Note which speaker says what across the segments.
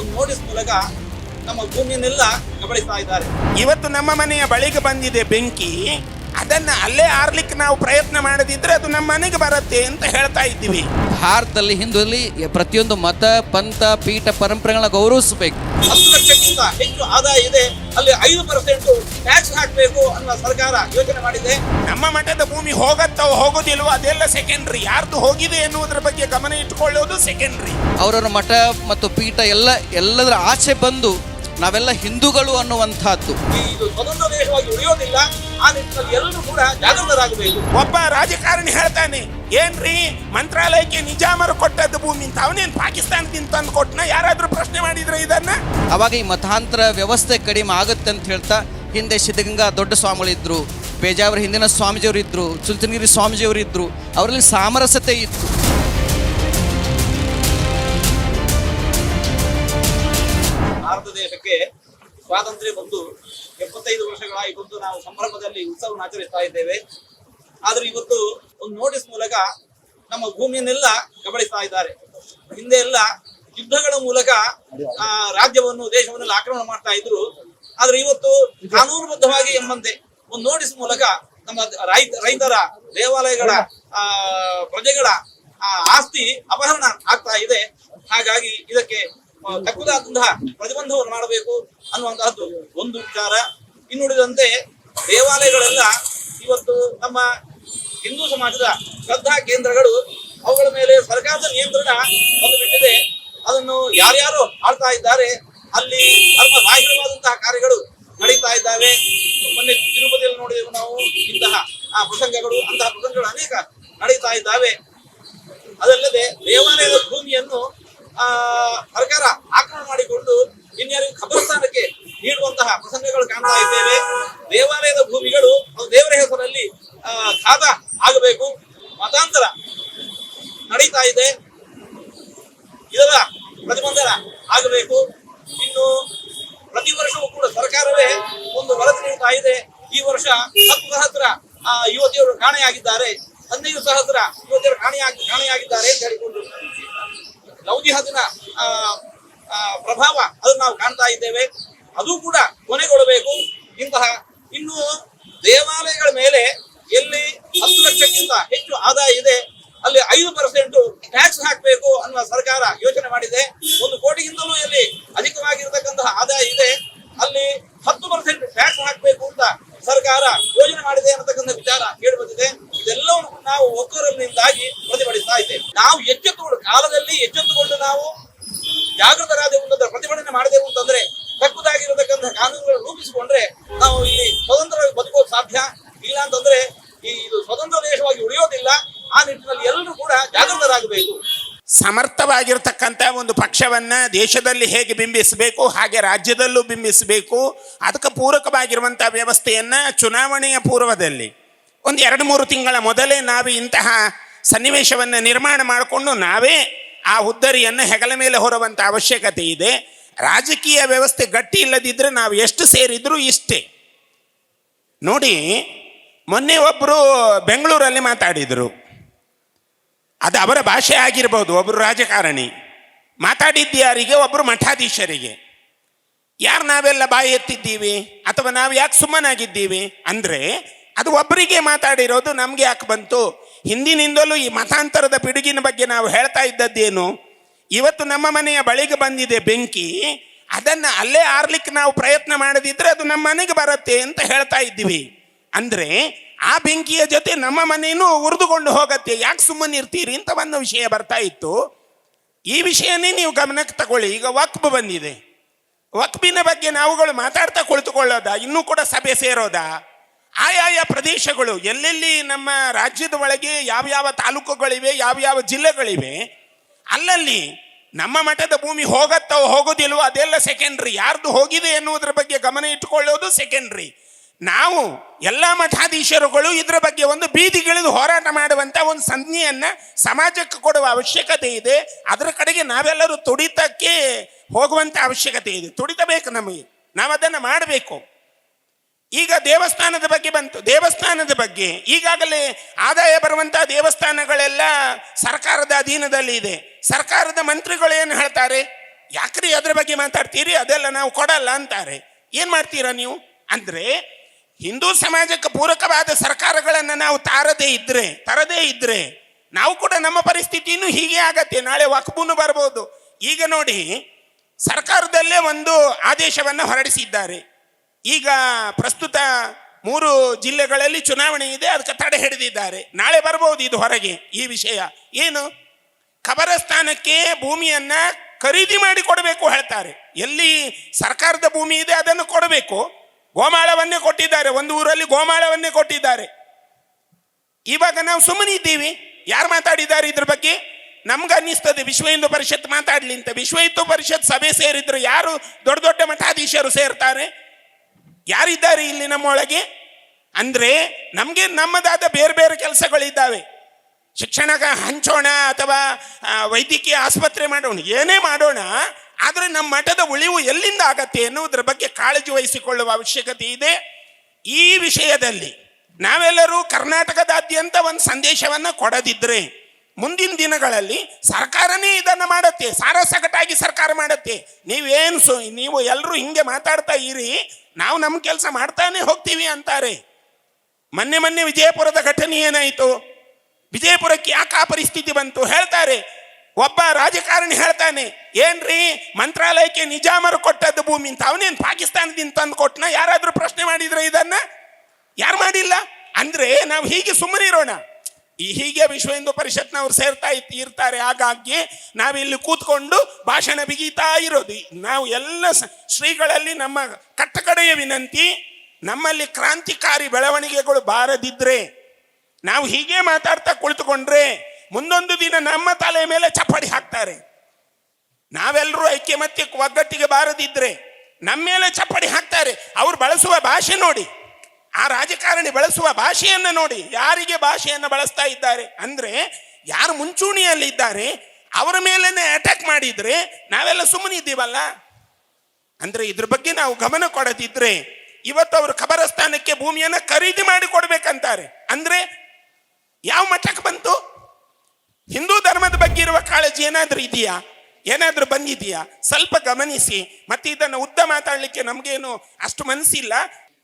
Speaker 1: ಒಂದು ನೋಟಿಸ್ ಮೂಲಕ ನಮ್ಮ ಭೂಮಿಯನ್ನೆಲ್ಲ ಕಬಳಿಸ್ತಾ ಇದ್ದಾರೆ.
Speaker 2: ಇವತ್ತು ನಮ್ಮ ಮನೆಯ ಬಳಿಗೆ ಬಂದಿದೆ ಬೆಂಕಿ. ಅದನ್ನ ಅಲ್ಲೇ ಆರ್ಲಿಕ್ಕೆ ನಾವು ಪ್ರಯತ್ನ ಮಾಡದಿದ್ರೆ ಅದು ನಮ್ಮ ಮನೆಗೆ ಬರುತ್ತೆ ಅಂತ ಹೇಳ್ತಾ ಇದ್ದೀವಿ.
Speaker 3: ಭಾರತದಲ್ಲಿ ಹಿಂದೂಲಿ ಪ್ರತಿಯೊಂದು ಮತ ಪಂಥ ಪೀಠ ಪರಂಪರೆಗಳನ್ನ ಗೌರವಿಸಬೇಕು.
Speaker 1: ಲಕ್ಷಕ್ಕಿಂತ ಹೆಚ್ಚು ಆದಾಯ ಇದೆ. ಅಲ್ಲಿ ಐದು ಪರ್ಸೆಂಟ್ ಟ್ಯಾಕ್ಸ್ ಹಾಕಬೇಕು ಅನ್ನುವ ಸರ್ಕಾರ ಯೋಚನೆ ಮಾಡಿದೆ.
Speaker 2: ನಮ್ಮ ಮಠದ ಭೂಮಿ ಹೋಗತ್ತೋ ಹೋಗೋದಿಲ್ವೋ ಅದೆಲ್ಲ ಸೆಕೆಂಡ್ರಿ ಯಾರ್ದು ಹೋಗಿದೆ ಎನ್ನುವುದರ ಬಗ್ಗೆ ಗಮನ ಇಟ್ಕೊಳ್ಳೋದು ಸೆಕೆಂಡ್ರಿ
Speaker 3: ಅವರವರ ಮಠ ಮತ್ತು ಪೀಠ ಎಲ್ಲ ಎಲ್ಲದರ ಆಚೆ ಬಂದು ನಾವೆಲ್ಲ ಹಿಂದೂಗಳು
Speaker 1: ಅನ್ನುವಂತಹದ್ದು ಇದು ಸ್ವತಂತ್ರ ದೇಶವಾಗಿ ಉಳಿಯೋದಿಲ್ಲ. ಆ ನಿಟ್ಟಿನಲ್ಲಿ ಎಲ್ಲರೂ ಕೂಡ ಜಾಗೃತರಾಗಬೇಕು.
Speaker 2: ಒಬ್ಬ ರಾಜಕಾರಣಿ ಹೇಳ್ತಾನೆ ಏನ್ರಿ ಮಂತ್ರಾಲಯಕ್ಕೆ ನಿಜಾಮರು ಕೊಟ್ಟದ್ದು ಭೂಮಿ ಅಂತ ಅವನೇನ್ ಪಾಕಿಸ್ತಾನದಿಂದ ತಂದು ಕೊಟ್ಟನ ಯಾರಾದ್ರೂ ಪ್ರಶ್ನೆ ಮಾಡಿದ್ರೆ ಇದನ್ನ?
Speaker 3: ಅವಾಗ ಈ ಮತಾಂತರ ವ್ಯವಸ್ಥೆ ಕಡಿಮೆ ಆಗುತ್ತೆ ಅಂತ ಹೇಳ್ತಾ ಹಿಂದೆ ಸಿದ್ಧಗಂಗಾ ದೊಡ್ಡ ಸ್ವಾಮಿಗಳಿದ್ರು ಪೇಜಾವರ ಹಿಂದಿನ ಸ್ವಾಮೀಜಿಯವರು ಇದ್ರು ಚುಂಚನಗಿರಿ ಸ್ವಾಮೀಜಿಯವರು ಇದ್ರು ಅವರಲ್ಲಿ ಸಾಮರಸ್ಯತೆ ಇತ್ತು.
Speaker 1: ಭಾರತ ದೇಶಕ್ಕೆ ಸ್ವಾತಂತ್ರ್ಯ ಬಂದು ಎಪ್ಪತ್ತೈದು ವರ್ಷಗಳಾಗಿ ಬಂದು ನಾವು ಸಂಭ್ರಮದಲ್ಲಿ ಉತ್ಸವವನ್ನು ಆಚರಿಸ್ತಾ ಇದ್ದೇವೆ. ಆದ್ರೆ ಇವತ್ತು ಒಂದು ನೋಟಿಸ್ ಮೂಲಕ ನಮ್ಮ ಭೂಮಿಯನ್ನೆಲ್ಲ ಕಬಳಿಸ್ತಾ ಇದ್ದಾರೆ. ಹಿಂದೆ ಎಲ್ಲ ಯುದ್ಧಗಳ ಮೂಲಕ ಆ, ರಾಜ್ಯವನ್ನು ದೇಶವನ್ನೆಲ್ಲ ಆಕ್ರಮಣ ಮಾಡ್ತಾ ಇದ್ರು. ಆದ್ರೆ ಇವತ್ತು ಕಾನೂನುಬದ್ಧವಾಗಿ ಎಂಬಂತೆ ಒಂದು ನೋಟಿಸ್ ಮೂಲಕ ನಮ್ಮ ರೈತ ರೈತರ ದೇವಾಲಯಗಳ ಆ, ಪ್ರಜೆಗಳ ಆಸ್ತಿ ಅಪಹರಣ ಆಗ್ತಾ ಇದೆ. ಹಾಗಾಗಿ ಇದಕ್ಕೆ ತಕ್ಕುದಾದಂತಹ ಪ್ರತಿಬಂಧವನ್ನು ಮಾಡಬೇಕು ಅನ್ನುವಂತಹದ್ದು ಒಂದು ವಿಚಾರ. ಇನ್ನುಳಿದಂತೆ ದೇವಾಲಯಗಳೆಲ್ಲ ಇವತ್ತು ನಮ್ಮ ಹಿಂದೂ ಸಮಾಜದ ಶ್ರದ್ಧಾ ಕೇಂದ್ರಗಳು ಅವುಗಳ ಮೇಲೆ ಸರ್ಕಾರದ ನಿಯಂತ್ರಣ ಬಂದು ಬಿಟ್ಟಿದೆ ಅದನ್ನು ಯಾರ್ಯಾರು ಆಳ್ತಾ ಇದ್ದಾರೆ, ಅಲ್ಲಿ ಧರ್ಮ ಬಾಹಿರವಾದಂತಹ ಕಾರ್ಯಗಳು ನಡೀತಾ ಇದ್ದಾವೆ. ಮೊನ್ನೆ ತಿರುಪತಿಯಲ್ಲಿ ನೋಡಿದೆವು ನಾವು ಇಂತಹ, ಆ, ಪ್ರಸಂಗಗಳು, ಅಂತಹ ಪ್ರಸಂಗಗಳು ಅನೇಕ ನಡೀತಾ ಇದ್ದಾವೆ. ಅದಲ್ಲದೆ ದೇವಾಲಯದ ಭೂಮಿಯನ್ನು, ಆ, ಸರ್ಕಾರ ಆಕ್ರಮಣ ಮಾಡಿಕೊಂಡು ಇನ್ಯಾರಿಗೂ ಖಬರಸ್ಥಾನಕ್ಕೆ ನೀಡುವಂತಹ ಪ್ರಸಂಗಗಳು ಕಾಣ್ತಾ ಇದ್ದೇವೆ. ದೇವಾಲಯದ ಭೂಮಿಗಳು ದೇವರ ಹೆಸರಲ್ಲಿ ಖಾತಾ ಆಗಬೇಕು. ಮತಾಂತರ ನಡೀತಾ ಇದೆ. ಇದರ ಪ್ರತಿಬಂಧನ ಆಗಬೇಕು. ಇನ್ನು ಪ್ರತಿ ವರ್ಷವೂ ಕೂಡ ಸರ್ಕಾರವೇ ಒಂದು ವರದಿ ನೀಡ್ತಾ ಇದೆ. ಈ ವರ್ಷ ಹತ್ತು ಸಹಸ್ರ ಯುವತಿಯವರು ಕಾಣೆಯಾಗಿದ್ದಾರೆ ಹದಿನೈದು ಸಹಸ್ರ ಯುವತಿಯರು ಕಾಣೆಯಾಗಿ ಕಾಣೆಯಾಗಿದ್ದಾರೆ ಅಂತ ಹೇಳಿಕೊಂಡು ಲವ್ ಆ, ಪ್ರಭಾವ ಅದನ್ನು ನಾವು ಕಾಣ್ತಾ ಇದ್ದೇವೆ. ಅದು ಕೂಡ ಕೊನೆಗೊಳ್ಳಬೇಕು ಇಂತಹ ಇನ್ನು ದೇವಾಲಯಗಳ ಮೇಲೆ ಎಲ್ಲಿ ಹತ್ತು ಲಕ್ಷಕ್ಕಿಂತ ಹೆಚ್ಚು ಆದಾಯ ಇದೆ ಅಲ್ಲಿ ಐದು ಪರ್ಸೆಂಟ್ ಟ್ಯಾಕ್ಸ್ ಹಾಕಬೇಕು ಅನ್ನುವ ಸರ್ಕಾರ ಯೋಚನೆ ಮಾಡಿದೆ. ಒಂದು ಕೋಟಿಗಿಂತಲೂ ಇಲ್ಲಿ ಅಧಿಕವಾಗಿರ್ತಕ್ಕಂತಹ ಆದಾಯ ಇದೆ. ಅಲ್ಲಿ ಹತ್ತು ಪರ್ಸೆಂಟ್ ಟ್ಯಾಕ್ಸ್ ಹಾಕಬೇಕು ಅಂತ ಸರ್ಕಾರ ಯೋಜನೆ ಮಾಡಿದೆ ಅನ್ನತಕ್ಕಂಥ ವಿಚಾರ ಕೇಳಿ ಬಂದಿದೆ ಇದೆಲ್ಲವನ್ನು ನಾವು ಒಕ್ಕೂರಲಿನಿಂದಾಗಿ ಪ್ರತಿಭಟಿಸ್ತಾ ಇದ್ದೇವೆ. ನಾವು ಎಚ್ಚೆತ್ತುಕೊಂಡು ಕಾಲದಲ್ಲಿ ಎಚ್ಚೆತ್ತುಕೊಂಡು ನಾವು ಜಾಗೃತರಾದೆವು ಪ್ರತಿಭಟನೆ ಮಾಡಿದೆವು ಅಂತಂದ್ರೆ ತಕ್ಕುದಾಗಿರತಕ್ಕಂತಹ ಕಾನೂನುಗಳನ್ನು ರೂಪಿಸಿಕೊಂಡ್ರೆ ನಾವು ಇಲ್ಲಿ ಸ್ವತಂತ್ರವಾಗಿ ಬದುಕೋದು ಸಾಧ್ಯ ಇಲ್ಲ ಅಂತಂದ್ರೆ ಈ ಇದು ಸ್ವತಂತ್ರ ದೇಶವಾಗಿ ಉಳಿಯೋದಿಲ್ಲ. ಆ ನಿಟ್ಟಿನಲ್ಲಿ ಎಲ್ಲರೂ ಕೂಡ ಜಾಗೃತರಾಗಬೇಕು.
Speaker 2: ಸಮರ್ಥವಾಗಿರ್ತಕ್ಕಂಥ ಒಂದು ಪಕ್ಷವನ್ನ ದೇಶದಲ್ಲಿ ಹೇಗೆ ಬಿಂಬಿಸಬೇಕು, ಹಾಗೆ ರಾಜ್ಯದಲ್ಲೂ ಬಿಂಬಿಸಬೇಕು, ಅದಕ್ಕೆ ಪೂರಕವಾಗಿರುವಂಥ ವ್ಯವಸ್ಥೆಯನ್ನ ಚುನಾವಣೆಯ ಪೂರ್ವದಲ್ಲಿ ಒಂದು ಎರಡು ಮೂರು ತಿಂಗಳ ಮೊದಲೇ ನಾವು ಇಂತಹ ಸನ್ನಿವೇಶವನ್ನು ನಿರ್ಮಾಣ ಮಾಡಿಕೊಂಡು ನಾವೇ ಆ ಹುದ್ದರಿಯನ್ನು ಹೆಗಲ ಮೇಲೆ ಹೊರುವಂಥ ಅವಶ್ಯಕತೆ ಇದೆ. ರಾಜಕೀಯ ವ್ಯವಸ್ಥೆ ಗಟ್ಟಿ ಇಲ್ಲದಿದ್ದರೆ ನಾವು ಎಷ್ಟು ಸೇರಿದ್ರೂ ಇಷ್ಟೇ. ನೋಡಿ, ಮೊನ್ನೆ ಒಬ್ಬರು ಬೆಂಗಳೂರಲ್ಲಿ ಮಾತಾಡಿದರು. ಅದು ಅವರ ಭಾಷೆ ಆಗಿರ್ಬೋದು ಒಬ್ಬರು ರಾಜಕಾರಣಿ. ಮಾತಾಡಿದ್ದು ಯಾರಿಗೆ? ಒಬ್ಬರು ಮಠಾಧೀಶರಿಗೆ. ಯಾರು ನಾವೆಲ್ಲ ಬಾಯಿ ಎತ್ತಿದ್ದೀವಿ? ಅಥವಾ ನಾವು ಯಾಕೆ ಸುಮ್ಮನಾಗಿದ್ದೀವಿ? ಅಂದರೆ ಅದು ಒಬ್ಬರಿಗೆ ಮಾತಾಡಿರೋದು ನಮಗೆ ಯಾಕೆ ಬಂತು? ಹಿಂದಿನಿಂದಲೂ ಈ ಮತಾಂತರದ ಪಿಡುಗಿನ ಬಗ್ಗೆ ನಾವು ಹೇಳ್ತಾ ಇದ್ದದ್ದೇನು? ಇವತ್ತು ನಮ್ಮ ಮನೆಯ ಬಳಿಗೆ ಬಂದಿದೆ ಬೆಂಕಿ. ಅದನ್ನು ಅಲ್ಲೇ ಆರ್ಲಿಕ್ಕೆ ನಾವು ಪ್ರಯತ್ನ ಮಾಡದಿದ್ದರೆ ಅದು ನಮ್ಮ ಮನೆಗೆ ಬರುತ್ತೆ ಅಂತ ಹೇಳ್ತಾ ಇದ್ದೀವಿ. ಅಂದರೆ ಆ ಬೆಂಕಿಯ ಜೊತೆ ನಮ್ಮ ಮನೆಯೂ ಉರಿದುಕೊಂಡು ಹೋಗತ್ತೆ. ಯಾಕೆ ಸುಮ್ಮನೆ ಇರ್ತೀರಿ? ಅಂತ ಒಂದು ವಿಷಯ ಬರ್ತಾ ಇತ್ತು. ಈ ವಿಷಯನೇ ನೀವು ಗಮನಕ್ಕೆ ತಗೊಳ್ಳಿ. ಈಗ ವಕ್ಬ್ ಬಂದಿದೆ. ವಕ್ಬಿನ ಬಗ್ಗೆ ನಾವುಗಳು ಮಾತಾಡ್ತಾ ಕುಳಿತುಕೊಳ್ಳೋದ? ಇನ್ನೂ ಕೂಡ ಸಭೆ ಸೇರೋದಾ? ಆಯಾಯ ಪ್ರದೇಶಗಳು, ಎಲ್ಲೆಲ್ಲಿ ನಮ್ಮ ರಾಜ್ಯದ ಒಳಗೆ ಯಾವ್ಯಾವ ತಾಲೂಕುಗಳಿವೆ, ಯಾವ್ಯಾವ ಜಿಲ್ಲೆಗಳಿವೆ, ಅಲ್ಲಲ್ಲಿ ನಮ್ಮ ಮಠದ ಭೂಮಿ ಹೋಗತ್ತೋ, ಹೋಗೋದಿಲ್ವೋ ಅದೆಲ್ಲ ಸೆಕೆಂಡ್ರಿ ಯಾರ್ದು ಹೋಗಿದೆ ಎನ್ನುವುದರ ಬಗ್ಗೆ ಗಮನ ಇಟ್ಟುಕೊಳ್ಳೋದು ಸೆಕೆಂಡ್ರಿ ನಾವು ಎಲ್ಲ ಮಠಾಧೀಶರುಗಳು ಇದರ ಬಗ್ಗೆ ಒಂದು ಬೀದಿಗಿಳಿದು ಹೋರಾಟ ಮಾಡುವಂತ ಒಂದು ಸಂಜ್ಞೆಯನ್ನ ಸಮಾಜಕ್ಕೆ ಕೊಡುವ ಅವಶ್ಯಕತೆ ಇದೆ. ಅದರ ಕಡೆಗೆ ನಾವೆಲ್ಲರೂ ತುಡಿತಕ್ಕೆ ಹೋಗುವಂತ ಅವಶ್ಯಕತೆ ಇದೆ. ತುಡಿತಬೇಕು ನಮಗೆ. ನಾವು ಅದನ್ನು ಮಾಡಬೇಕು. ಈಗ ದೇವಸ್ಥಾನದ ಬಗ್ಗೆ ಬಂತು. ದೇವಸ್ಥಾನದ ಬಗ್ಗೆ ಈಗಾಗಲೇ ಆದಾಯ ಬರುವಂತಹ ದೇವಸ್ಥಾನಗಳೆಲ್ಲ ಸರ್ಕಾರದ ಅಧೀನದಲ್ಲಿ ಇದೆ. ಸರ್ಕಾರದ ಮಂತ್ರಿಗಳು ಏನು ಹೇಳ್ತಾರೆ? ಯಾಕ್ರಿ ಅದ್ರ ಬಗ್ಗೆ ಮಾತಾಡ್ತೀರಿ? ಅದೆಲ್ಲ ನಾವು ಕೊಡಲ್ಲ ಅಂತಾರೆ. ಏನ್ ಮಾಡ್ತೀರಾ ನೀವು? ಅಂದ್ರೆ ಹಿಂದೂ ಸಮಾಜಕ್ಕೆ ಪೂರಕವಾದ ಸರ್ಕಾರಗಳನ್ನು ನಾವು ತಾರದೇ ಇದ್ರೆ, ತರದೇ ಇದ್ರೆ ನಾವು ಕೂಡ ನಮ್ಮ ಪರಿಸ್ಥಿತಿನೂ ಹೀಗೆ ಆಗತ್ತೆ. ನಾಳೆ ವಕ್ಬುನು ಬರ್ಬೋದು. ಈಗ ನೋಡಿ, ಸರ್ಕಾರದಲ್ಲೇ ಒಂದು ಆದೇಶವನ್ನು ಹೊರಡಿಸಿದ್ದಾರೆ. ಈಗ ಪ್ರಸ್ತುತ ಮೂರು ಜಿಲ್ಲೆಗಳಲ್ಲಿ ಚುನಾವಣೆ ಇದೆ, ಅದಕ್ಕೆ ತಡೆ ಹಿಡಿದಿದ್ದಾರೆ. ನಾಳೆ ಬರ್ಬೋದು ಇದು ಹೊರಗೆ ಈ ವಿಷಯ. ಏನು? ಖಬರಸ್ಥಾನಕ್ಕೆ ಭೂಮಿಯನ್ನು ಖರೀದಿ ಮಾಡಿ ಕೊಡಬೇಕು ಹೇಳ್ತಾರೆ. ಎಲ್ಲಿ ಸರ್ಕಾರದ ಭೂಮಿ ಇದೆ ಅದನ್ನು ಕೊಡಬೇಕು. ಗೋಮಾಳವನ್ನೇ ಕೊಟ್ಟಿದ್ದಾರೆ. ಒಂದು ಊರಲ್ಲಿ ಗೋಮಾಳವನ್ನೇ ಕೊಟ್ಟಿದ್ದಾರೆ. ಇವಾಗ ನಾವು ಸುಮ್ಮನೆ ಇದ್ದೀವಿ. ಯಾರು ಮಾತಾಡಿದ್ದಾರೆ ಇದ್ರ ಬಗ್ಗೆ? ನಮ್ಗೆ ಅನ್ನಿಸ್ತದೆ ವಿಶ್ವ ಹಿಂದೂ ಪರಿಷತ್ ಮಾತಾಡ್ಲಿ ಅಂತ. ವಿಶ್ವ ಹಿಂದೂ ಪರಿಷತ್ ಸಭೆ ಸೇರಿದ್ರು ಯಾರು ದೊಡ್ಡ ದೊಡ್ಡ ಮಠಾಧೀಶರು ಸೇರ್ತಾರೆ? ಯಾರಿದ್ದಾರೆ ಇಲ್ಲಿ ನಮ್ಮೊಳಗೆ ಅಂದ್ರೆ ನಮಗೆ ನಮ್ಮದಾದ ಬೇರೆ ಬೇರೆ ಕೆಲಸಗಳಿದ್ದಾವೆ. ಶಿಕ್ಷಣ ಹಂಚೋಣ ಅಥವಾ ವೈದ್ಯಕೀಯ ಆಸ್ಪತ್ರೆ ಮಾಡೋಣ. ಏನೇ ಮಾಡೋಣ ಆದರೆ ನಮ್ಮ ಮಠದ ಉಳಿವು ಎಲ್ಲಿಂದ ಆಗತ್ತೆ ಎನ್ನುವುದರ ಬಗ್ಗೆ ಕಾಳಜಿ ವಹಿಸಿಕೊಳ್ಳುವ ಅವಶ್ಯಕತೆ ಇದೆ. ಈ ವಿಷಯದಲ್ಲಿ ನಾವೆಲ್ಲರೂ ಕರ್ನಾಟಕದಾದ್ಯಂತ ಒಂದು ಸಂದೇಶವನ್ನು ಕೊಡದಿದ್ರೆ ಮುಂದಿನ ದಿನಗಳಲ್ಲಿ ಸರ್ಕಾರನೇ ಇದನ್ನು ಮಾಡುತ್ತೆ ಸಾರಸಗಟಾಗಿ ಸರ್ಕಾರ ಮಾಡುತ್ತೆ. ನೀವೇನು ಸು, ನೀವು ಎಲ್ಲರೂ ಹಿಂಗೆ ಮಾತಾಡ್ತಾ ಇರಿ, ನಾವು ನಮ್ಮ ಕೆಲಸ ಮಾಡ್ತಾನೆ ಹೋಗ್ತೀವಿ ಅಂತಾರೆ. ಮೊನ್ನೆ ಮೊನ್ನೆ ವಿಜಯಪುರದ ಘಟನೆ ಏನಾಯಿತು? ವಿಜಯಪುರಕ್ಕೆ ಯಾಕೆ ಆ ಪರಿಸ್ಥಿತಿ ಬಂತು? ಹೇಳ್ತಾರೆ. ಒಬ್ಬ ರಾಜಕಾರಣಿ ಹೇಳ್ತಾನೆ, ಏನ್ರಿ, ಮಂತ್ರಾಲಯಕ್ಕೆ ನಿಜಾಮರು ಕೊಟ್ಟದ್ದು ಭೂಮಿ ಅಂತ, ಅವನೇನು ಪಾಕಿಸ್ತಾನದಿಂದ ತಂದು ಕೊಟ್ಟನ ಯಾರಾದರೂ ಪ್ರಶ್ನೆ ಮಾಡಿದ್ರೆ ಇದನ್ನ? ಯಾರು ಮಾಡಿಲ್ಲ? ಅಂದ್ರೆ ನಾವು ಹೀಗೆ ಸುಮ್ಮನಿರೋಣ ಈ ಹೀಗೆ ವಿಶ್ವ ಹಿಂದೂ ಪರಿಷತ್ನವ್ರು ಸೇರ್ತಾ ಇರ್ತಾರೆ ಹಾಗಾಗಿ ನಾವಿಲ್ಲಿ ಕೂತ್ಕೊಂಡು ಭಾಷಣ ಬಿಗಿತಾ ಇರೋದು. ನಾವು ಎಲ್ಲ ಶ್ರೀಗಳಲ್ಲಿ ನಮ್ಮ ಕಟ್ಟಕಡೆಯ ವಿನಂತಿ, ನಮ್ಮಲ್ಲಿ ಕ್ರಾಂತಿಕಾರಿ ಬೆಳವಣಿಗೆಗಳು ಬಾರದಿದ್ರೆ, ನಾವು ಹೀಗೆ ಮಾತಾಡ್ತಾ ಕುಳಿತುಕೊಂಡ್ರೆ ಮುಂದೊಂದು ದಿನ ನಮ್ಮ ತಲೆ ಮೇಲೆ ಚಪ್ಪಡಿ ಹಾಕ್ತಾರೆ. ನಾವೆಲ್ಲರೂ ಐಕ್ಯಮತ್ಯ ಒಗ್ಗಟ್ಟಿಗೆ ಬಾರದಿದ್ರೆ ನಮ್ಮ ಮೇಲೆ ಚಪ್ಪಡಿ ಹಾಕ್ತಾರೆ. ಅವ್ರು ಬಳಸುವ ಭಾಷೆ ನೋಡಿ. ಆ ರಾಜಕಾರಣಿ ಬಳಸುವ ಭಾಷೆಯನ್ನು ನೋಡಿ. ಯಾರಿಗೆ ಭಾಷೆಯನ್ನು ಬಳಸ್ತಾ ಇದ್ದಾರೆ ಅಂದ್ರೆ ಯಾರು ಮುಂಚೂಣಿಯಲ್ಲಿ ಇದ್ದಾರೆ, ಅವರ ಮೇಲೇನೆ ಅಟ್ಯಾಕ್ ಮಾಡಿದ್ರೆ ನಾವೆಲ್ಲ ಸುಮ್ಮನೆ ಇದ್ದೀವಲ್ಲ ಅಂದ್ರೆ ಇದ್ರ ಬಗ್ಗೆ ನಾವು ಗಮನ ಕೊಡದಿದ್ರೆ ಇವತ್ತು ಅವರು ಖಬರಸ್ಥಾನಕ್ಕೆ ಭೂಮಿಯನ್ನು ಖರೀದಿ ಮಾಡಿ ಕೊಡ್ಬೇಕಂತಾರೆ ಅಂದ್ರೆ ಯಾವ ಮಟ್ಟಕ್ಕೆ ಬಂತು? ಹಿಂದೂ ಧರ್ಮದ ಬಗ್ಗೆ ಇರುವ ಕಾಳಜಿ ಏನಾದರೂ ಇದೆಯಾ? ಏನಾದರೂ ಬಂದಿದೆಯಾ? ಸ್ವಲ್ಪ ಗಮನಿಸಿ. ಮತ್ತೆ ಇದನ್ನು ಉದ್ದ ಮಾತಾಡಲಿಕ್ಕೆ ನಮಗೇನು ಅಷ್ಟು ಮನಸ್ಸಿಲ್ಲ?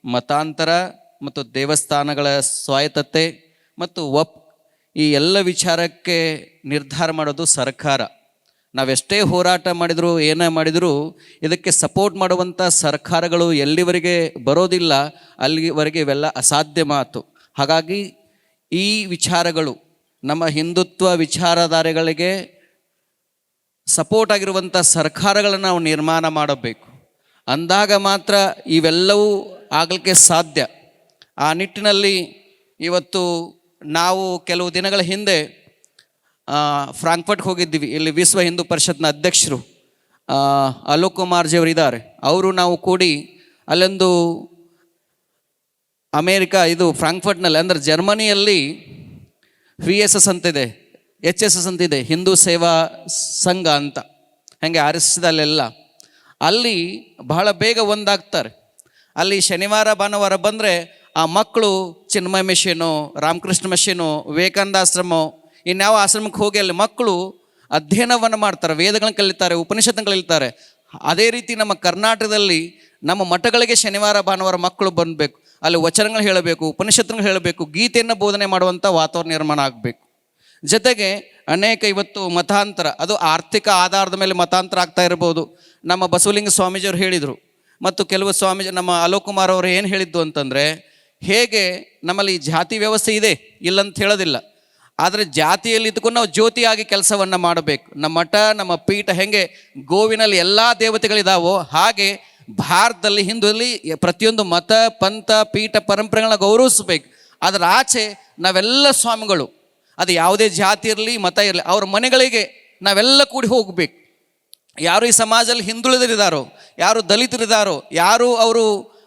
Speaker 3: ಮತಾಂತರ ಮತ್ತು ದೇವಸ್ಥಾನಗಳ ಸ್ವಾಯತ್ತತೆ ಮತ್ತು ಒಪ್, ಈ ಎಲ್ಲ ವಿಚಾರಕ್ಕೆ ನಿರ್ಧಾರ ಮಾಡೋದು ಸರ್ಕಾರ. ನಾವೆಷ್ಟೇ ಹೋರಾಟ ಮಾಡಿದರೂ, ಏನೇ ಮಾಡಿದರೂ, ಇದಕ್ಕೆ ಸಪೋರ್ಟ್ ಮಾಡುವಂಥ ಸರ್ಕಾರಗಳು ಎಲ್ಲಿವರೆಗೆ ಬರೋದಿಲ್ಲ, ಅಲ್ಲಿವರೆಗೆ ಇವೆಲ್ಲ ಅಸಾಧ್ಯ ಮಾತು. ಹಾಗಾಗಿ ಈ ವಿಚಾರಗಳು ನಮ್ಮ ಹಿಂದುತ್ವ ವಿಚಾರಧಾರೆಗಳಿಗೆ ಸಪೋರ್ಟ್ ಆಗಿರುವಂಥ ಸರ್ಕಾರಗಳನ್ನು ನಾವು ನಿರ್ಮಾಣ ಮಾಡಬೇಕು. ಅಂದಾಗ ಮಾತ್ರ ಇವೆಲ್ಲವೂ ಆಗಲಿಕ್ಕೆ ಸಾಧ್ಯ. ಆ ನಿಟ್ಟಿನಲ್ಲಿ ಇವತ್ತು ನಾವು ಕೆಲವು ದಿನಗಳ ಹಿಂದೆ ಫ್ರಾಂಕ್ಫರ್ಟ್ಗೆ ಹೋಗಿದ್ದೀವಿ. ಇಲ್ಲಿ ವಿಶ್ವ ಹಿಂದೂ ಪರಿಷತ್ನ ಅಧ್ಯಕ್ಷರು ಅಲೋಕ್ ಕುಮಾರ್ ಜಿಯವರು ಇದ್ದಾರೆ ಅವರು ನಾವು ಕೂಡಿ ಅಲ್ಲೊಂದು ಅಮೇರಿಕಾ, ಇದು ಫ್ರಾಂಕ್ಫರ್ಟ್ನಲ್ಲಿ, ಅಂದರೆ ಜರ್ಮನಿಯಲ್ಲಿ ವಿ ಎಸ್ ಎಸ್ ಅಂತಿದೆ ಎಚ್ ಎಸ್ ಎಸ್ ಅಂತಿದೆ, ಹಿಂದೂ ಸೇವಾ ಸಂಘ ಅಂತ. ಹಾಗೆ ಆರ್ ಅಲ್ಲಿ ಬಹಳ ಬೇಗ ಒಂದಾಗ್ತಾರೆ. ಅಲ್ಲಿ ಶನಿವಾರ, ಭಾನುವಾರ ಬಂದರೆ ಆ ಮಕ್ಕಳು ಚಿನ್ಮಯ ಮಿಷನು, ರಾಮಕೃಷ್ಣ ಮಿಷನು ವಿವೇಕಾನಂದ ಆಶ್ರಮ ಇನ್ಯಾವ ಆಶ್ರಮಕ್ಕೆ ಹೋಗಿ ಅಲ್ಲಿ ಮಕ್ಕಳು ಅಧ್ಯಯನವನ್ನು ಮಾಡ್ತಾರೆ, ವೇದಗಳನ್ನ ಕಲಿತಾರೆ, ಉಪನಿಷತ್ತನ್ನು ಕಲಿತಾರೆ. ಅದೇ ರೀತಿ ನಮ್ಮ ಕರ್ನಾಟಕದಲ್ಲಿ ನಮ್ಮ ಮಠಗಳಿಗೆ ಶನಿವಾರ, ಭಾನುವಾರ ಮಕ್ಕಳು ಬಂದಬೇಕು. ಅಲ್ಲಿ ವಚನಗಳು ಹೇಳಬೇಕು, ಉಪನಿಷತ್ತುಗಳು ಹೇಳಬೇಕು, ಗೀತೆಯನ್ನು ಬೋಧನೆ ಮಾಡುವಂಥ ವಾತಾವರಣ ನಿರ್ಮಾಣ ಆಗಬೇಕು. ಜೊತೆಗೆ ಅನೇಕ ಇವತ್ತು ಮತಾಂತರ, ಅದು ಆರ್ಥಿಕ ಆಧಾರದ ಮೇಲೆ ಮತಾಂತರ ಆಗ್ತಾ ಇರ್ಬೋದು. ನಮ್ಮ ಬಸವಲಿಂಗ ಸ್ವಾಮೀಜಿಯವರು ಹೇಳಿದರು, ಮತ್ತು ಕೆಲವು ಸ್ವಾಮೀಜಿ, ನಮ್ಮ ಅಲೋಕ್ ಕುಮಾರ್ ಅವರು ಏನು ಹೇಳಿದ್ದು ಅಂತಂದರೆ, ಹೇಗೆ ನಮ್ಮಲ್ಲಿ ಜಾತಿ ವ್ಯವಸ್ಥೆ ಇದೆ, ಇಲ್ಲಂತ ಹೇಳೋದಿಲ್ಲ. ಆದರೆ ಜಾತಿಯಲ್ಲಿ ಇದ್ದುಕೊಂಡು ನಾವು ಜ್ಯೋತಿಯಾಗಿ ಕೆಲಸವನ್ನು ಮಾಡಬೇಕು. ನಮ್ಮ ಮಠ, ನಮ್ಮ ಪೀಠ ಹೆಂಗೆ ಗೋವಿನಲ್ಲಿ ಎಲ್ಲ ದೇವತೆಗಳಿದಾವೋ ಹಾಗೆ ಭಾರತದಲ್ಲಿ, ಹಿಂದೂದಲ್ಲಿ ಪ್ರತಿಯೊಂದು ಮತ, ಪಂಥ, ಪೀಠ, ಪರಂಪರೆಗಳನ್ನ ಗೌರವಿಸ್ಬೇಕು. ಅದರ ಆಚೆ ನಾವೆಲ್ಲ ಸ್ವಾಮಿಗಳು. ಅದು ಯಾವುದೇ ಜಾತಿ ಇರಲಿ, ಮತ ಇರಲಿ, ಅವ್ರ ಮನೆಗಳಿಗೆ ನಾವೆಲ್ಲ ಕೂಡಿ ಹೋಗಬೇಕು. ಯಾರು ಈ ಸಮಾಜದಲ್ಲಿ ಹಿಂದುಳಿದರಿದ್ದಾರೋ ಯಾರು ದಲಿತರಿದ್ದಾರೋ ಯಾರು ಅವರು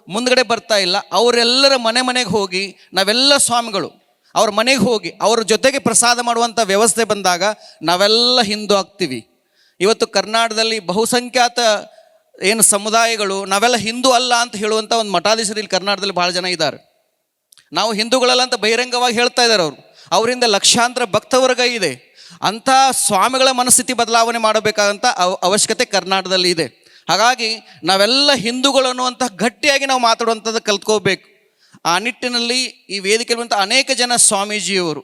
Speaker 3: ಮುಂದಗಡೆ ಬರ್ತಾ ಇಲ್ಲ, ಅವರೆಲ್ಲರ ಮನೆ ಮನೆಗೆ ಹೋಗಿ ನಾವೆಲ್ಲ ಸ್ವಾಮಿಗಳು. ಅವ್ರ ಮನೆಗೆ ಹೋಗಿ, ಅವ್ರ ಜೊತೆಗೆ ಪ್ರಸಾದ ಮಾಡುವಂಥ ವ್ಯವಸ್ಥೆ ಬಂದಾಗ ನಾವೆಲ್ಲ ಹಿಂದೂ ಆಗ್ತೀವಿ. ಇವತ್ತು ಕರ್ನಾಟಕದಲ್ಲಿ ಬಹುಸಂಖ್ಯಾತ ಏನು ಸಮುದಾಯಗಳು, ನಾವೆಲ್ಲ ಹಿಂದೂ ಅಲ್ಲ ಅಂತ ಹೇಳುವಂಥ ಒಂದು ಮಠಾಧೀಶರು ಇಲ್ಲಿ ಕರ್ನಾಟಕದಲ್ಲಿ ಭಾಳ ಜನ ಇದ್ದಾರೆ. ನಾವು ಹಿಂದೂಗಳಲ್ಲ ಅಂತ ಬಹಿರಂಗವಾಗಿ ಹೇಳ್ತಾ ಇದ್ದಾರೆ ಅವರು. ಅವರಿಂದ ಲಕ್ಷಾಂತರ ಭಕ್ತವರ್ಗ ಇದೆ. ಅಂಥ ಸ್ವಾಮಿಗಳ ಮನಸ್ಥಿತಿ ಬದಲಾವಣೆ ಮಾಡಬೇಕಾದಂಥ ಅವ- ಅವಶ್ಯಕತೆ ಕರ್ನಾಟಕದಲ್ಲಿ ಇದೆ. ಹಾಗಾಗಿ ನಾವೆಲ್ಲ ಹಿಂದೂಗಳು ಅನ್ನುವಂಥ ಗಟ್ಟಿಯಾಗಿ ನಾವು ಮಾತಾಡುವಂಥದ್ದು ಕಲ್ತ್ಕೋಬೇಕು. ಆ ನಿಟ್ಟಿನಲ್ಲಿ ಈ ವೇದಿಕೆಯಲ್ಲಿರುವಂಥ ಅನೇಕ ಜನ ಸ್ವಾಮೀಜಿಯವರು,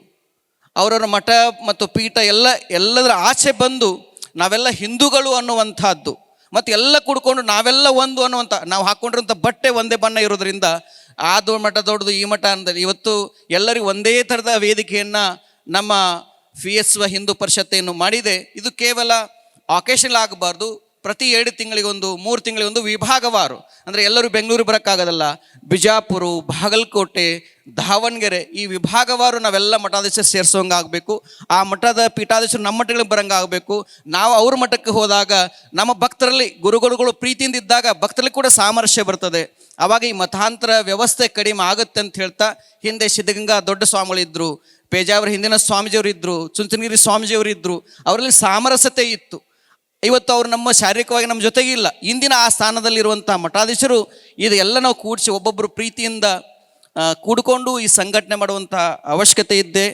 Speaker 3: ಅವರವರ ಮಠ ಮತ್ತು ಪೀಠ ಎಲ್ಲ, ಎಲ್ಲದರ ಆಚೆ ಬಂದು ನಾವೆಲ್ಲ ಹಿಂದೂಗಳು ಅನ್ನುವಂಥದ್ದು. ಮತ್ತು ಎಲ್ಲ ಕುಡ್ಕೊಂಡು ನಾವೆಲ್ಲ ಒಂದು ಅನ್ನುವಂಥ ನಾವು ಹಾಕ್ಕೊಂಡಿರುವಂಥ ಬಟ್ಟೆ ಒಂದೇ ಬಣ್ಣ ಇರೋದ್ರಿಂದ ಅದು ಮಠ ದೊಡ್ಡದು, ಈ ಮಠ ಅಂದರೆ ಇವತ್ತು ಎಲ್ಲರಿಗೂ ಒಂದೇ ಥರದ ವೇದಿಕೆಯನ್ನು ನಮ್ಮ ಫಿ ಎಸ್ ಹಿಂದೂ ಪರಿಷತ್ತೆಯನ್ನು ಮಾಡಿದೆ. ಇದು ಕೇವಲ ಆಕೇಶನ್ ಆಗಬಾರ್ದು. ಪ್ರತಿ ಎರಡು ತಿಂಗಳಿಗೊಂದು ಮೂರು ತಿಂಗಳಿಗೊಂದು ವಿಭಾಗವಾರು. ಅಂದರೆ ಎಲ್ಲರೂ ಬೆಂಗಳೂರು ಬರೋಕ್ಕಾಗೋದಲ್ಲ. ಬಿಜಾಪುರ, ಬಾಗಲಕೋಟೆ, ದಾವಣಗೆರೆ ಈ ವಿಭಾಗವಾರು ನಾವೆಲ್ಲ ಮಠಾಧೀಶ ಸೇರಿಸೋಂಗಾಗಬೇಕು ಆ ಮಠದ ಪೀಠಾಧೀಶರು ನಮ್ಮ ಮಠಗಳಿಗೆ ಬರೋಂಗಾಗಬೇಕು ನಾವು ಅವ್ರ ಮಠಕ್ಕೆ ಹೋದಾಗ ನಮ್ಮ ಭಕ್ತರಲ್ಲಿ ಗುರುಗುರುಗಳು ಪ್ರೀತಿಯಿಂದ ಇದ್ದಾಗ ಭಕ್ತರಲ್ಲಿ ಕೂಡ ಸಾಮರಸ್ಯ ಬರ್ತದೆ. ಆವಾಗ ಈ ಮತಾಂತರ ವ್ಯವಸ್ಥೆ ಕಡಿಮೆ ಆಗುತ್ತೆ ಅಂತ ಹೇಳ್ತಾ ಹಿಂದೆ ಸಿದ್ಧಗಂಗಾ ದೊಡ್ಡ ಸ್ವಾಮಿಗಳಿದ್ದರು ಪೇಜಾವರ ಹಿಂದಿನ ಸ್ವಾಮೀಜಿಯವರು ಇದ್ದರು ಚುಂಚನಗಿರಿ ಸ್ವಾಮೀಜಿಯವರು ಇದ್ದರು ಅವರಲ್ಲಿ ಸಾಮರಸ್ಯತೆ ಇತ್ತು. ಇವತ್ತು ಅವರು ನಮ್ಮ ಶಾರೀರಿಕವಾಗಿ ನಮ್ಮ ಜೊತೆಗೆ ಇಲ್ಲ. ಇಂದಿನ ಆ ಸ್ಥಾನದಲ್ಲಿರುವಂಥ ಮಠಾಧೀಶರು ಇದೆಲ್ಲ ನಾವು ಕೂಡಿಸಿ ಒಬ್ಬೊಬ್ಬರು ಪ್ರೀತಿಯಿಂದ ಕೂಡಿಕೊಂಡು ಈ ಸಂಘಟನೆ ಮಾಡುವಂಥ ಅವಶ್ಯಕತೆ ಇದ್ದೆ